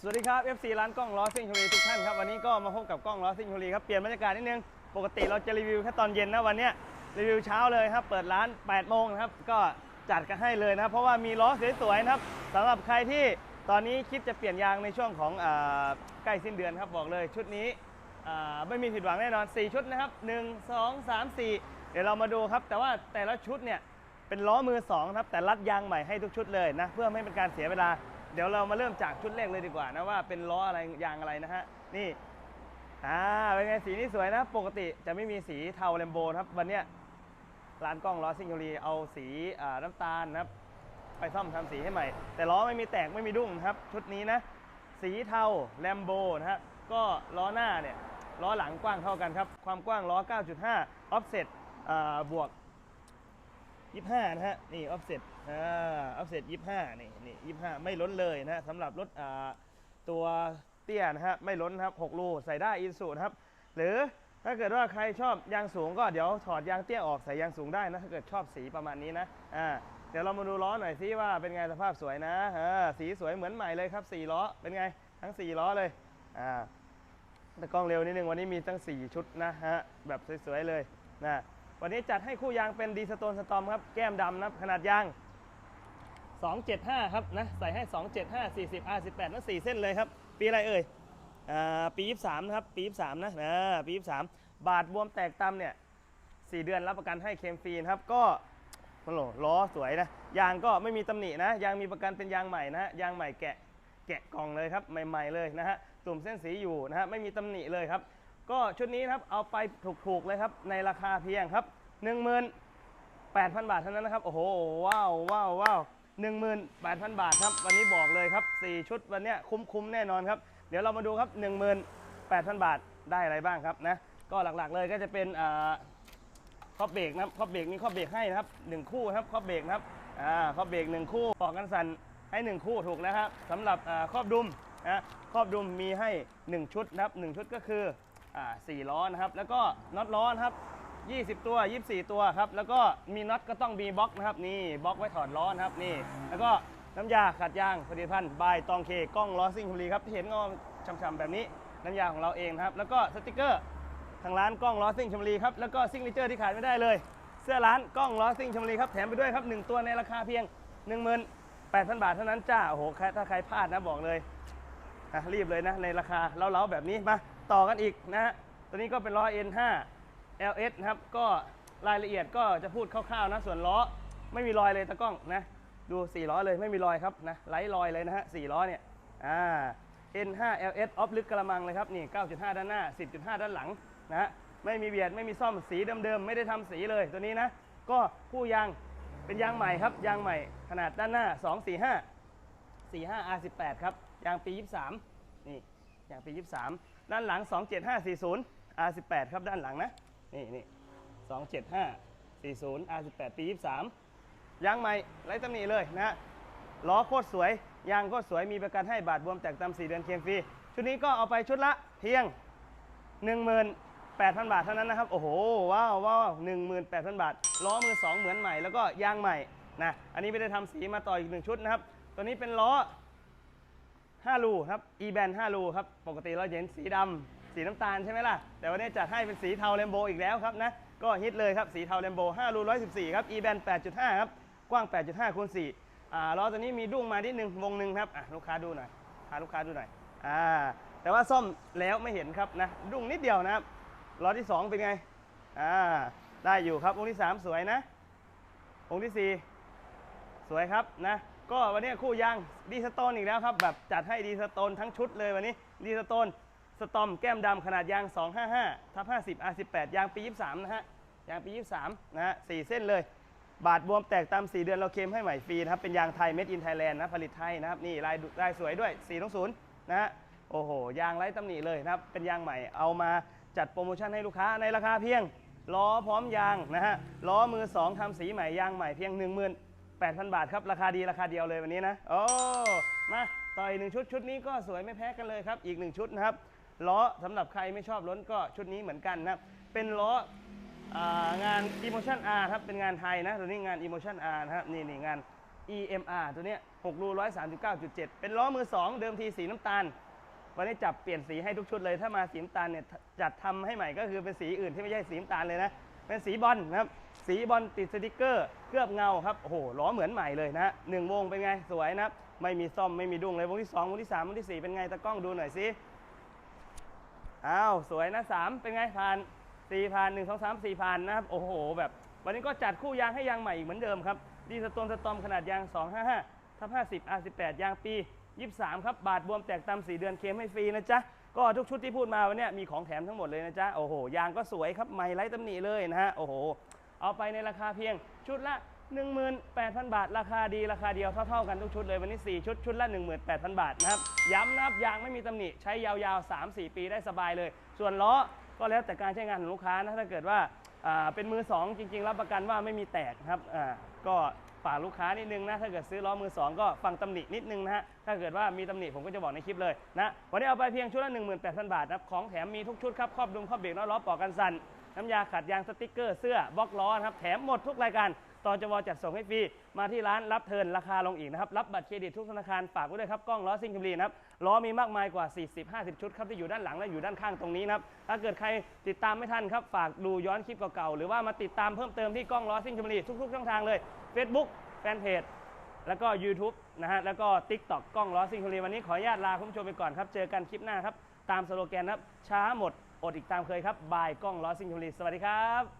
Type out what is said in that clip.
สวัสดีครับ FC ร้านกล้องล้อซิ่งชลีทุกท่านครับ วันนี้ก็มาพบกับกล้องล้อซิ่งชลีครับ เปลี่ยนบรรยากาศนิดนึง ปกติเราจะรีวิวแค่ตอนเย็นนะวันนี้รีวิวเช้าเลยครับ เปิดร้าน8โมงนะครับ ก็จัดกันให้เลยนะครับ เพราะว่ามีล้อสวยๆนะครับสำหรับใครที่ตอนนี้คิดจะเปลี่ยนยางในช่วงของอใกล้สิ้นเดือนครับบอกเลยชุดนี้ไม่มีผิดหวังแน่นอน 4 ชุดนะครับ 1 2 3 4 เดี๋ยวเรามาดูครับ แต่ว่าแต่ละชุดเนี่ยเป็นล้อมือสองครับแต่รัดยางใหม่ให้ทุกชุดเลยนะเพื่อไม่เป็นการเสียเวลา เดี๋ยวเรามาเริ่มจากชุดแรกเลยดีกว่านะว่าเป็นล้ออะไรยางอะไรนะฮะนี่อ่าเป็นไงสีนี้สวยนะ ปกติจะไม่มีสีเทาแลมโบนครับวันเนี้ยร้านกล้องล้อซิงห์รีเอาสีอ่าน้ำตาลนะครับ ไปซ่อมทำสีให้ใหม่ แต่ล้อไม่มีแตกไม่มีดุ้งครับ ชุดนี้นะ สีเทาแลมโบนะฮะก็ล้อหน้าเนี่ยล้อหลังกว้างเท่ากันครับ ความกว้างล้อ 9.5 offset บวก 25นะฮะนี่ offset อ่า offset 25นี่นี่25ไม่ล้นเลยนะฮะสำหรับรถอ่าตัวเตี้ยนะฮะไม่ล้นครับ6รูใส่ได้อินสูนะครับ หรือถ้าเกิดว่าใครชอบยางสูงก็เดี๋ยวถอดยางเตี้ยออกใส่ยางสูงได้นะถ้าเกิดชอบสีประมาณนี้นะอ่าเดี๋ยวเรามาดูล้อหน่อยซิว่าเป็นไงสภาพสวยนะอ่าสีสวยเหมือนใหม่เลยครับ4ล้อเป็นไงทั้ง 4 ล้อเลยอ่าแต่กล้องเร็วนิดนึงวันนี้มีตั้ง 4 ชุดนะฮะแบบสวยๆเลยนะ วันนี้จัดให้คู่ยางเป็นดีสโตนสตอมครับ แก้มดำนะขนาดยาง 275 ครับนะใส่ให้ 275 40 R18 นั่น4เส้นเลยครับ ปีอะไรเอ่ยอ่าปี 23 นะครับ ปี 23 นะนะปี 23 บาทบวมแตกตำเนี่ย 4 เดือนรับประกันให้เคลมฟรีนะครับ ก็โอ้โหล้อสวยนะ ยางก็ไม่มีตำหนินะ ยางมีประกันเป็นยางใหม่นะฮะยางใหม่แกะแกะกล่องเลยครับ ใหม่ ๆ เลยนะฮะตุ่มเส้นสีอยู่นะฮะไม่มีตำหนิเลยครับ ก็ชุดนี้นะครับเอาไปถูกๆเลยครับ ในราคาเพียงครับ 18,000 บาทเท่านั้นนะครับ โอ้โห ว้าวว้าวว้าว18,000 บาทครับ วันนี้บอกเลยครับ 4 ชุดวันนี้คุ้มๆแน่นอนครับ เดี๋ยวเรามาดูครับ 18,000 บาทได้อะไรบ้างครับนะ ก็หลักๆเลยก็จะเป็นครอบเบรกนะครับครอบเบรกมีครอบเบรกให้นะครับหนึ่งคู่นะครับครอบเบรกนะครับอ่าครอบเบรกหนึ่งคู่ปอกกันสั่นให้หนึ่งคู่ถูกแล้วครับสำหรับครอบดุมนะครอบดุมมีให้หนึ่งชุดนะครับหนึ่งชุดก็คือ อ่าสี่ล้อนะครับ แล้วก็น็อตล้อนะครับ20 ตัว 24 ตัวครับ แล้วก็มีน็อตก็ต้องมีบล็อกนะครับ นี่บล็อกไว้ถอดล้อนะครับ นี่ แล้วก็น้ำยาขัดยางผลิตภัณฑ์บายตองเคกล้องล้อซิ่งคุรีครับที่เห็นงอช่ำๆแบบนี้ น้ำยาของเราเองนะครับ แล้วก็สติกเกอร์ทางร้านกล้องล้อซิ่งชมรีครับ แล้วก็ซิงเกิลเจอร์ที่ขาดไม่ได้เลย เสื้อร้านกล้องล้อซิ่งชมรีครับ แถมไปด้วยครับ 1 ตัวในราคาเพียง 18,000 บาทเท่านั้นจ้า โอ้โหใครถ้าใครพลาดนะบอกเลยรีบเลยนะในราคาเล้าๆแบบนี้มา ต่อกันอีกนะฮะตัวนี้ก็เป็นล้อ N5 LS นะครับก็รายละเอียดก็จะพูดคร่าวๆนะส่วนล้อไม่มีรอยเลยตะกล้องนะดู4ล้อเลยไม่มีรอยครับนะไร้รอยเลยนะฮะ4ล้อเนี่ยอ่า N5 LS ออฟลึกกระมังเลยครับนี่ 9.5 ด้านหน้า 10.5 ด้านหลังนะฮะไม่มีเบียดไม่มีซ่อมสีเดิมๆไม่ได้ทำสีเลยตัวนี้นะก็คู่ยางเป็นยางใหม่ครับยางใหม่ขนาดด้านหน้า 245 45 R18 ครับยางปี 23 นี่ยางปี 23 ด้านหลัง 27540 R18 ครับด้านหลังนะ นี่นี่27540 R18 ปี 23 ยางใหม่ไร้ตำหนิเลยนะฮะล้อโคตรสวย ยางโคตรสวยมีประกันให้บาทบวมแตกตาม4เดือนเคลมฟรี ชุดนี้ก็เอาไปชุดละเพียง 18,000 บาทเท่านั้นนะครับ โอ้โห ว้าวว้าว18,000 บาท ล้อมือ 2 เหมือนใหม่แล้วก็ยางใหม่นะ อันนี้ไม่ได้ทำสีมาต่ออีกหนึ่งชุดนะครับ ตัวนี้เป็นล้อ 5รูครับ e-band 5รูครับ ปกติเราเห็นสีดำสีน้ำตาลใช่ไหมล่ะ แต่วันนี้จัดให้เป็นสีเทาเรมโบอีกแล้วครับนะ ก็ฮิตเลยครับ สีเทาเรมโบ5รู114 ครับ e-band 8.5 ครับ กว้าง 8.5คูณ4อ่าล้อตัวนี้มีดุ้งมานิดนึงวงหนึ่งครับอะลูกค้าดูหน่อยพาลูกค้าดูหน่อยอ่าแต่ว่าซ่อมแล้วไม่เห็นครับนะดุ้งนิดเดียวนะครับล้อที่ 2 เป็นไงอ่าได้อยู่ครับวงที่ 3 สวยนะวงที่ 4 สวยครับนะ ก็วันนี้คู่ยางดีสโตนอีกแล้วครับ แบบจัดให้ดีสโตนทั้งชุดเลยวันนี้ดีสโตนสตอมแก้มดำขนาดยาง 255ทับ50 R18 ยางปี 23 นะฮะ ยางปี 23 นะฮะ4เส้นเลย บาทบวมแตกตาม 4 เดือนเราเคมให้ใหม่ฟรีนะครับ เป็นยางไทย made in Thailand นะผลิตไทยนะครับ นี่ลายลายสวยด้วย 420 นะฮะ โอ้โห ยางไร้ตำหนิเลยนะครับ เป็นยางใหม่เอามาจัดโปรโมชั่นให้ลูกค้าในราคาเพียงล้อพร้อมยางนะฮะล้อมือ 2ทำสีใหม่ยางใหม่เพียง 8,000 บาทครับ ราคาดีราคาเดียวเลยวันนี้นะ โอ้ มาต่ออีกหนึ่งชุดชุดนี้ก็สวยไม่แพ้กันเลยครับ อีกหนึ่งชุดนะครับ ล้อสำหรับใครไม่ชอบล้นก็ชุดนี้เหมือนกันนะครับ เป็นล้อองาน Emotion R ครับ เป็นงานไทยนะ ตัวนี้งาน Emotion R นะครับ นี่นี่งาน EMR ตัวเนี้ย6รู139.7 เป็นล้อมือ 2 เดิมทีสีน้ำตาล วันนี้จับเปลี่ยนสีให้ทุกชุดเลย ถ้ามาสีน้ำตาลเนี่ยจัดทำให้ใหม่ก็คือเป็นสีอื่นที่ไม่ใช่สีน้ำตาลเลยนะ เป็นสีบอลนะครับ สีบอลติดสติกเกอร์เคลือบเงาครับโอ้โหล้อเหมือนใหม่เลยนะฮะหนึ่งวงเป็นไงสวยนะครับไม่มีซ่อมไม่มีดุ้งเลยวงที่ 2 วงที่ 3 วงที่ 4 เป็นไงตะกล้องดูหน่อยสิอ้าวสวยนะ 3 เป็นไงผ่าน4ผ่าน1 2 3 4ผ่านนะครับโอ้โห แบบวันนี้ก็จัดคู่ยางให้ยางใหม่อีกเหมือนเดิมครับดีสโตนสตอมขนาดยาง 255ทับ50 R18 ยางปี 23 ครับ บาทบวมแตกตาม4เดือนเคมให้ฟรีนะจ๊ะ ก็ทุกชุดที่พูดมาวันนี้มีของแถมทั้งหมดเลยนะจ๊ะ โอ้โห ยางก็สวยครับใหม่ไร้ตำหนิเลยนะฮะ โอ้โห เอาไปในราคาเพียงชุดละ 18,000 บาท ราคาดีราคาเดียวเท่าๆกันทุกชุดเลยวันนี้ 4 ชุดชุดละ 18,000 บาทนะครับ ย้ำนะครับยางไม่มีตำหนิใช้ยาวๆ 3-4 ปีได้สบายเลย ส่วนล้อก็แล้วแต่การใช้งานของลูกค้านะถ้าเกิดว่าเป็นมือ 2 จริง ๆ รับประกันว่าไม่มีแตกนะครับก็ ฝากลูกค้านิดนึงนะ ถ้าเกิดซื้อล้อมือ 2 ก็ฟังตำหนินิดนึงนะฮะ ถ้าเกิดว่ามีตำหนิผมก็จะบอกในคลิปเลยนะ วันนี้เอาไปเพียงชุดละ18,000 บาทนะครับ ของแถมมีทุกชุดครับ ครอบดุมครอบเบรกล้อล้อปอกกันสั่นน้ำยาขัดยางสติ๊กเกอร์เสื้อบล็อกล้อครับ แถมหมดทุกรายการ ต่อจวจัดส่งให้ฟรี มาที่ร้านรับเทิร์นราคาลงอีกนะครับ รับบัตรเครดิตทุกธนาคารฝากไว้ด้วยครับ กล้องล้อซิ่งชมบุรีนะครับ ล้อมีมากมายกว่า 40-50 ชุดครับที่อยู่ด้านหลังและอยู่ด้านข้างตรงนี้นะครับ ถ้าเกิดใครติดตามไม่ทันครับ ฝากดูย้อนคลิปเก่าๆ หรือว่ามาติดตามเพิ่มเติมที่กล้องล้อซิ่งชมบุรีทุกๆช่องทางเลย Facebook แฟนเพจแล้วก็ YouTube นะฮะ แล้วก็ TikTok กล้องล้อซิงคุรีวันนี้ขออนุญาตลาคุณผู้ชมไปก่อนครับ เจอกันคลิปหน้าครับ ตามสโลแกนครับ ช้าหมด อดอีกตามเคยครับ บายกล้องล้อซิงคุรีสวัสดีครับ